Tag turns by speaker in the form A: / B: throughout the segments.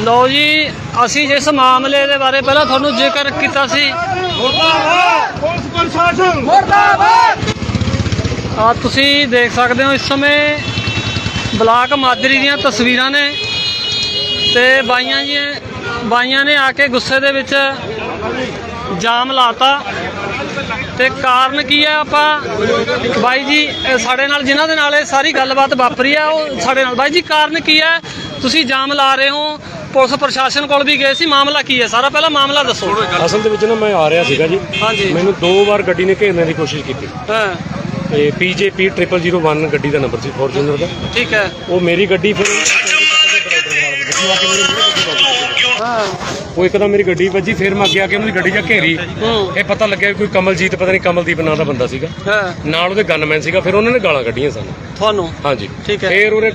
A: ਲਓ ਜੀ, ਅਸੀਂ ਜਿਸ ਮਾਮਲੇ ਦੇ ਬਾਰੇ ਪਹਿਲਾਂ ਤੁਹਾਨੂੰ ਜ਼ਿਕਰ ਕੀਤਾ ਸੀ।
B: ਮੁਰਦਾਬਾਦ ਪੁਲਿਸ ਪ੍ਰਸ਼ਾਸਨ ਮੁਰਦਾਬਾਦ
A: ਆ ਤੁਸੀਂ ਦੇਖ ਸਕਦੇ ਹੋ ਇਸ ਸਮੇਂ ਬਲਾਕ ਮਾਦਰੀ ਦੀਆਂ ਤਸਵੀਰਾਂ ਨੇ ਤੇ ਬਾਈਆਂ ਜੀ, ਬਾਈਆਂ ਨੇ ਆ ਕੇ ਗੁੱਸੇ ਦੇ ਵਿੱਚ ਜਾਮ ਲਾਤਾ। ਤੇ ਕਾਰਨ ਕੀ ਹੈ ਆਪਾਂ? ਬਾਈ ਜੀ ਸਾਡੇ ਨਾਲ, ਜਿਨ੍ਹਾਂ ਦੇ ਨਾਲ ਇਹ ਸਾਰੀ ਗੱਲਬਾਤ ਵਾਪਰੀ ਆ, ਉਹ ਸਾਡੇ ਨਾਲ। ਬਾਈ ਜੀ, ਕਾਰਨ ਕੀ ਹੈ ਤੁਸੀਂ ਜਾਮ ਲਾ ਰਹੇ ਹੋ। ਪੁਲਿਸ ਪ੍ਰਸ਼ਾਸਨ ਕੋਲ ਵੀ ਗਏ ਸੀ। ਮਾਮਲਾ ਕੀ ਹੈ? ਸਾਰਾ ਪਹਿਲਾਂ ਮਾਮਲਾ ਦੱਸੋ।
C: ਅਸਲ ਦੇ ਵਿੱਚ ਨਾ ਮੈਂ ਆ ਰਿਹਾ ਸੀਗਾ ਜੀ।
A: ਹਾਂਜੀ।
C: ਮੈਨੂੰ ਦੋ ਵਾਰ ਗੱਡੀ ਨੇ ਘੇਰਨੇ ਦੀ ਕੋਸ਼ਿਸ਼ ਕੀਤੀ।
A: ਹਾਂ।
C: ਤੇ PJP 0001 ਗੱਡੀ ਦਾ ਨੰਬਰ ਸੀ ਫੋਰਚੂਨਰ ਦਾ।
A: ਠੀਕ ਹੈ।
C: ਉਹ ਮੇਰੀ ਗੱਡੀ ਫਿਰ
A: ਹਾਂ
C: ਉਹ ਇੱਕਦਮ ਮੇਰੀ ਗੱਡੀ ਵੱਜੀ ਫਿਰ ਮੈਂ ਅੱਗੇ ਆ ਕੇ ਉਹਨਾਂ ਦੀ ਗੱਡੀ ਜਾ ਘੇਰੀ। ਇਹ ਪਤਾ ਲੱਗਿਆ ਵੀ ਕੋਈ ਕਮਲਜੀਤ ਪਤਾ ਨਹੀਂ ਕਮਲਦੀਪ ਨਾਂ ਦਾ ਬੰਦਾ ਸੀਗਾ।
A: ਹਾਂ।
C: ਨਾਲ ਉਹਦੇ ਗਨਮੈਨ ਸੀਗਾ ਫਿਰ ਉਹਨਾਂ ਨੇ ਗਾਲਾਂ ਕੱਢੀਆਂ ਸਾਨੂੰ।
A: ਤੁਹਾਨੂੰ?
C: ਹਾਂਜੀ।
A: ਠੀਕ ਹੈ।
C: ਫਿਰ ਉਹਨੇ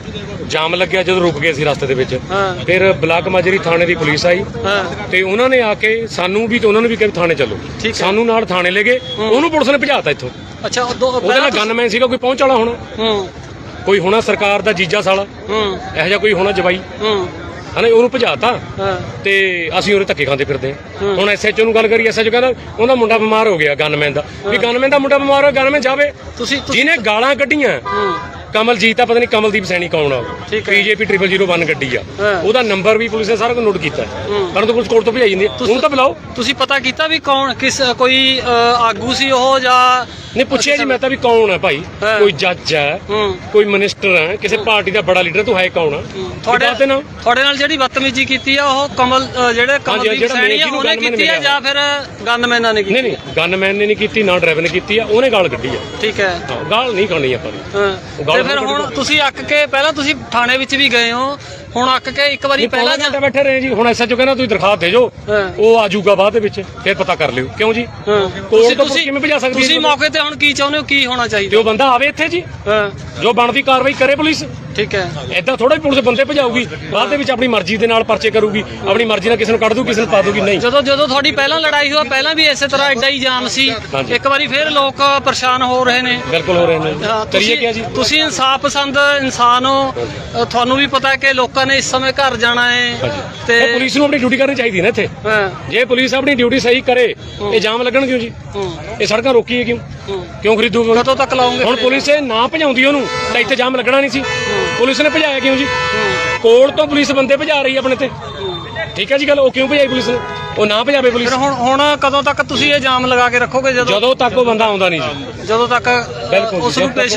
C: ਜਾਮ ਲੱਗਿਆ ਜਦੋਂ ਰੁਕ ਗਏ ਸੀ ਰਸਤੇ ਦੇ ਵਿੱਚ।
A: ਹਾਂ।
C: ਫਿਰ ਬਲਾਕ ਮਾਜਰੀ ਥਾਣੇ ਦੀ ਪੁਲਿਸ ਆਈ।
A: ਹਾਂ।
C: ਤੇ ਉਹਨਾਂ ਨੇ ਆ ਕੇ ਸਾਨੂੰ ਵੀ ਤੇ ਉਹਨਾਂ ਨੂੰ ਵੀ ਕਿਹਾ ਵੀ ਥਾਣੇ ਚੱਲੋ।
A: ਠੀਕ ਹੈ।
C: ਸਾਨੂੰ ਨਾਲ ਥਾਣੇ ਲੈ ਗਏ। ਉਹਨੂੰ ਪੁਲਿਸ ਨੇ ਭਜਾਤਾ ਇੱਥੋਂ।
A: ਅੱਛਾ ਉਹ ਦੋ
C: ਉਹਦੇ
A: ਪਹਿਲਾਂ
C: ਨਾਲ
A: ਤੁਸੀਂ-
C: ਗਨਮੈਨ ਸੀਗਾ ਕੋਈ ਪਹੁੰਚ ਵਾਲਾ ਹੋਣਾ।
A: ਹੂੰ।
C: ਕੋਈ ਹੋਣਾ ਸਰਕਾਰ ਦਾ ਜੀਜਾ ਸਾਲਾ।
A: ਹੂੰ।
C: ਇਹੋ ਜਿਹਾ ਕੋਈ ਹੋਣਾ ਜਵਾਈ।
A: ਹੂੰ।
C: ਹਨਾ ਉਹਨੂੰ ਭਜਾਤਾ ਤੇ। ਅਸੀਂ ਉਹਦੇ ਧੱਕੇ ਖਾਂਦੇ ਫਿਰਦੇ ਹਾਂ। ਹੁਣ ਐਸਐਚਓ ਨੂੰ ਗੱਲ ਕਰੀ ਐਸਐਚਓ ਕਹਿੰਦਾ ਉਹਦਾ ਮੁੰਡਾ ਬਿਮਾਰ ਹੋ ਗਿਆ ਗਨਮੈਨ ਦਾ। ਵੀ ਗਨਮੈਨ ਦਾ ਮੁੰਡਾ ਬਿਮਾਰ ਹੋ ਗਨਮੈਨ ਜਾਵੇ।
A: ਤੁਸੀਂ
C: ਜਿਹਨੇ ਗਾਲਾਂ ਕੱਢੀਆਂ ਕਮਲਜੀਤ ਆ ਪਤਾ ਨਹੀਂ ਕਮਲਦੀਪ ਸੈਣੀ ਕੌਣ ਆ। ਪੀਜੇਪੀ 0001 ਗੱਡੀ ਆ। ਉਹਦਾ ਨੰਬਰ ਵੀ ਪੁਲਿਸ ਨੇ ਸਾਰਾ ਕੁਝ ਨੋਟ ਕੀਤਾ। ਪਰੰਤੂ ਪੁਲਿਸ ਕੋਰਟ ਤੋਂ ਭਜਾਈ ਜਾਂਦੀ ਉਹਨੂੰ ਤਾਂ ਬੁਲਾਓ।
A: ਤੁਸੀਂ ਪਤਾ ਕੀਤਾ ਵੀ ਕੌਣ ਕਿਸ ਕੋਈ ਆਗੂ ਸੀ ਉਹ ਜਾਂ
C: ਨਹੀਂ ਪੁੱਛਿਆ ਜੀ ਮੈਂ ਤਾਂ ਵੀ ਕੌਣ ਹੈ ਭਾਈ?
A: ਹਾਂ।
C: ਕੋਈ ਜੱਜ ਹੈ
A: ਹੂੰ।
C: ਕੋਈ ਮਿਨਿਸਟਰ ਹੈ ਕਿਸੇ ਪਾਰਟੀ ਦਾ ਬੜਾ ਲੀਡਰ ਤੂੰ ਹੈ ਕੌਣ ਆ?
A: ਤੁਹਾਡੇ
C: ਨਾ?
A: ਤੁਹਾਡੇ ਨਾਲ ਜਿਹੜੀ ਬਦਤਮੀਜ਼ੀ ਕੀਤੀ ਆ ਉਹ ਕਮਲ ਅ, ਜਿਹੜੇ ਕਮਲਦੀਪ
C: ਜਿਹੜਾ
A: ਸੈਣੀ ਆ ਉਹਨੇ
C: gunman
A: ਕੀਤੀ ਆ
C: ਮਿਲਿਆ।
A: ਜਾਂ ਫਿਰ ਗਨਮੈਨਾਂ ਨੇ ਕੀਤੀ
C: ਨਹੀਂ ਨਹੀਂ ਗਨਮੈਨ ਨੇ ਨਹੀਂ ਕੀਤੀ ਨਾ ਡਰਾਈਵਰ ਨੇ ਕੀਤੀ ਆ ਉਹਨੇ ਗਾਲ ਕੱਢੀ ਆ।
A: ਠੀਕ ਹੈ।
C: ਹਾਂ, ਗਾਲ ਨਹੀਂ ਖਾਣੀ ਆਪਾਂ ਨੇ।
A: ਹਾਂ।
C: ਉਹ ਗੱਲ
A: ਤੇ ਫਿਰ ਹੁਣ। ਤੁਸੀਂ ਅੱਕ ਕੇ ਪਹਿਲਾਂ ਤੁਸੀਂ ਥਾਣੇ ਵਿੱਚ ਵੀ ਗਏ ਹੋ ਹੁਣ ਅੱਕ ਕੇ ਇੱਕ ਵਾਰੀ ਪਹਿਲਾਂ
C: ਘੰਟਾ ਬੈਠੇ ਰਹੇ ਜੀ। ਹੁਣ ਐਸਐਚਓ ਕਹਿੰਦਾ ਤੁਸੀਂ ਦਰਖਾਸਤ ਦੇ ਜੋ। ਉਹ ਆ ਜਾਊਗਾ ਬਾਅਦ ਦੇ ਵਿੱਚ ਫਿਰ ਪਤਾ ਕਰ ਲਿਓ। ਕਿਉਂ ਜੀ? ਕੋਰਟ ਤੋਂ ਕਿਵੇਂ ਭਜਾ ਸਕਦੀ
A: ਤੁਸੀਂ
C: ਜੀ?
A: ਮੌਕੇ ਤੇ ਹੁਣ ਕੀ ਚਾਹੁੰਦੇ ਹੋ? ਕੀ ਹੋਣਾ ਚਾਹੀਦਾ?
C: ਉਹ ਬੰਦਾ ਆਵੇ ਇੱਥੇ ਜੀ। ਜੋ ਬਣਦੀ ਕਾਰਵਾਈ ਕਰੇ ਪੁਲਿਸ।
A: ਠੀਕ ਹੈ।
C: ਐਦਾਂ ਥੋੜਾ ਹੀ ਪੁਲਿਸ ਬੰਦੇ ਭਜਾਊਗੀ ਬਾਅਦ ਦੇ ਵਿੱਚ ਆਪਣੀ ਮਰਜ਼ੀ ਦੇ ਨਾਲ ਪਰਚੇ ਕਰੂਗੀ ਆਪਣੀ ਮਰਜ਼ੀ ਨਾਲ ਕਿਸੇ ਨੂੰ ਕੱਢ ਦੂ ਕਿਸੇ ਨੂੰ ਪਾ ਦੂਗੀ ਨਹੀਂ।
A: ਜਦੋਂ ਜਦੋਂ ਤੁਹਾਡੀ ਪਹਿਲਾਂ ਲੜਾਈ ਹੋਈ ਪਹਿਲਾਂ ਵੀ ਇਸੇ ਤਰ੍ਹਾਂ ਐਡਾ ਹੀ ਜਾਮ ਸੀ। ਇੱਕ ਵਾਰੀ ਫਿਰ ਲੋਕ ਪਰੇਸ਼ਾਨ ਹੋ ਰਹੇ ਨੇ।
C: ਬਿਲਕੁਲ ਹੋ ਰਹੇ ਨੇ। ਕਰੀਏ ਕਿਆ ਜੀ?
A: ਤੁਸੀਂ ਇਨਸਾਫ ਪਸੰਦ ਇਨਸਾਨ ਹੋ। ਤੁਹਾਨੂੰ ਵੀ ਪਤਾ ਹੈ ਕਿ ਲੋਕਾਂ ਨੇ ਇਸ ਸਮੇਂ ਘਰ ਜਾਣਾ ਹੈ। ਤੇ
C: ਪੁਲਿਸ ਨੂੰ ਆਪਣੀ ਡਿਊਟੀ ਕਰਨੀ ਚਾਹੀਦੀ ਹੈ ਨਾ ਇੱਥੇ। ਜੇ ਪੁਲਿਸ ਆਪਣੀ ਡਿਊਟੀ ਸਹੀ ਕਰੇ ਇਹ ਜਾਮ ਲੱਗਣ ਕਿਉਂ ਜੀ? ਇਹ ਸੜਕਾਂ ਰੋਕੀਏ ਕਿਉਂ। ਕਿਉਂ ਖਰੀਦੂਗਾ
A: ਕਦੋਂ ਤੱਕ ਲਾਉਂਗੇ
C: ਹੁਣ? ਪੁਲਿਸ ਇਹ ਨਾ ਭਜਾਉਂਦੀ ਉਹਨੂੰ ਤਾਂ ਇੱਥੇ ਜਾਮ ਲੱਗਣਾ ਨਹੀਂ ਸੀ। ਪੁਲਿਸ ਨੇ ਭਜਾਇਆ ਕਿਉਂ ਜੀ? ਕੋਲ ਤੋਂ ਪੁਲਿਸ ਬੰਦੇ ਭਜਾ ਰਹੀ ਹੈ ਆਪਣੇ ਤੇ। ਠੀਕ ਹੈ ਜੀ ਗੱਲ ਉਹ ਕਿਉਂ ਭਜਾਈ ਪੁਲਿਸ ਨੇ? ਉਹ ਨਾ ਭਜਾਵੇ ਪੁਲਿਸ।
A: ਫਿਰ ਹੁਣ ਹੁਣ ਕਦੋਂ ਤੱਕ ਤੁਸੀਂ ਇਹ ਜਾਮ ਲਗਾ ਕੇ ਰੱਖੋਗੇ ਜਦੋਂ
C: ਜਦੋਂ ਤੱਕ ਉਹ ਬੰਦਾ ਆਉਂਦਾ ਨਹੀਂ ਜੀ।
A: ਜਦੋਂ ਤੱਕ
C: ਬਿਲਕੁਲ ਜੀ,
A: ਉਸ ਨੂੰ
C: ਜਦੋਂ ਤੱਕ
A: ਪੇਸ਼